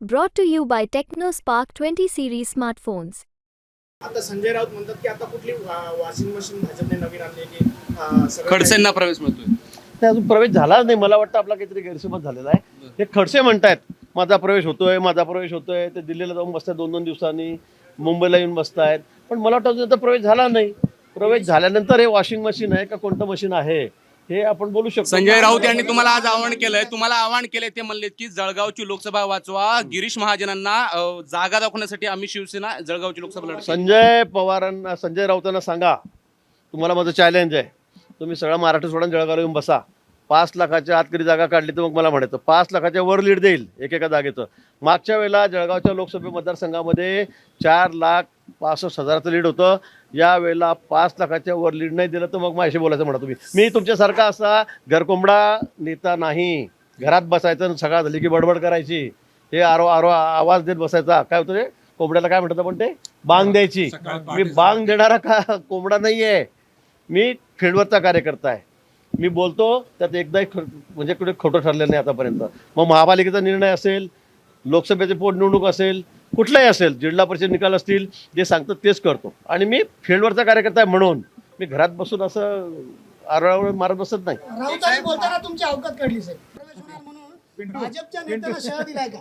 Brought to you by TechnoSpark 20 series smartphones. आता संजय राऊत म्हणतात की आता कुठली वॉशिंग मशीन भाजपने नवीन आणली की अं, सगळं खडसेंना प्रवेश मिळतोय. ते अजून प्रवेश झालाच नाही. मला वाटतं आपला काहीतरी गैरसमज झालेला आहे. हे खडसे म्हणतायत माझा प्रवेश होतोय माझा प्रवेश होतोय. ते दिल्लीला जाऊन बसतात दोन दोन दिवसांनी. मुंबईला येऊन बसतायत. पण मला वाटतं अजून प्रवेश झाला नाही. प्रवेश झाल्यानंतर हे वॉशिंग मशीन आहे का कोणतं मशीन आहे? हे आपण बोलू शकतो. संजय राऊत यांनी तुम्हाला आज आवाहन केलंय. तुम्हाला आवाहन केलंय ते म्हणले की जळगावची लोकसभा वाचवा. गिरीश महाजनांना अं, जागा दाखवण्यासाठी आम्ही शिवसेना जळगावची लोकसभा लढवू संजय पवारांना संजय राऊतांना सांगा. तुम्हाला माझं चॅलेंज आहे. तुम्ही सगळा महाराष्ट्र सोडून जळगाव येऊन बसा. पाच लाखाच्या आत कधी जागा काढली तर मग मला म्हणायचं. पाच लाखाच्या वर लीड देईल एकेका जागेचं. मागच्या वेळेला जळगावच्या लोकसभा मतदारसंघामध्ये चार लाख पासष्ट हजाराचं लीड होतं. या वेळेला पाच लाखाच्या वर लीड नाही दिलं तर मग माझ्याशी बोलायचं म्हणा तुम्ही. मी तुमच्यासारखा असा घरकोंबडा नेता नाही. घरात बसायचं सकाळ झाली की बडबड करायची. हे आरो आरो आवाज देत बसायचा. काय होतं ते कोंबड्याला काय म्हणतात आपण ते? बांग द्यायची. मी बांग देणारा का कोंबडा नाही आहे मी फील्डवरचा कार्यकर्ता आहे. मी बोलतो त्यात एकदाही ख- म्हणजे कुठे खोटं ठरलेलं नाही आतापर्यंत. मग महापालिकेचा निर्णय असेल लोकसभेचे पोटनिवडणूक असेल कुठलाही असेल जिल्हा परिषद निकाल असतील जे सांगतात तेच करतो. आणि मी फील्डवरचा कार्यकर्ता आहे म्हणून मी घरात बसून असं आरोळ मारत बसत नाही. राऊतांनी बोलताना तुमची अवकात काढली साहेब. प्रवेश होणार म्हणून भाजपच्या नेत्याला शह दिलाय का?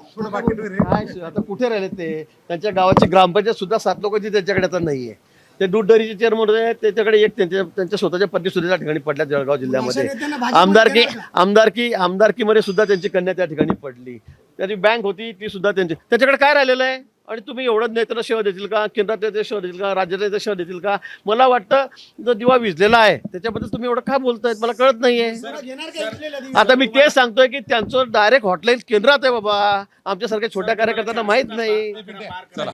काय श- आता कुठे राहिले ते? त्यांच्या गावाची ग्रामपंचायत सुद्धा सात लोकांची त्यांच्याकडे आता नाहीये. ते दूध डेअरीचे चेअरमन होते त्याच्याकडे एक त्यांच्या त्यांच्या स्वतःच्या पत्नी सुद्धा त्या ठिकाणी पडल्या जळगाव जिल्ह्यामध्ये. आमदारकी? आमदारकी आमदारकीमध्ये सुद्धा त्यांची कन्या त्या ठिकाणी पडली. त्याची बँक होती ती सुद्धा त्यांची. त्याच्याकडे काय राहिलेलं आहे? आणि तुम्ही एवढं नेत्याला सेवा देतील का? केंद्रात सेवा देतील का? राज्यात सेवा देतील का? मला वाटतं जो दिवा विजलेला आहे त्याच्याबद्दल तुम्ही एवढं का बोलतायत? मला कळत नाहीये? आता मी तेच सांगतोय की त्यांचं डायरेक्ट हॉटलाईन केंद्रात आहे बाबा. आमच्यासारख्या छोट्या कार्यकर्त्यांना माहीत नाही. चला.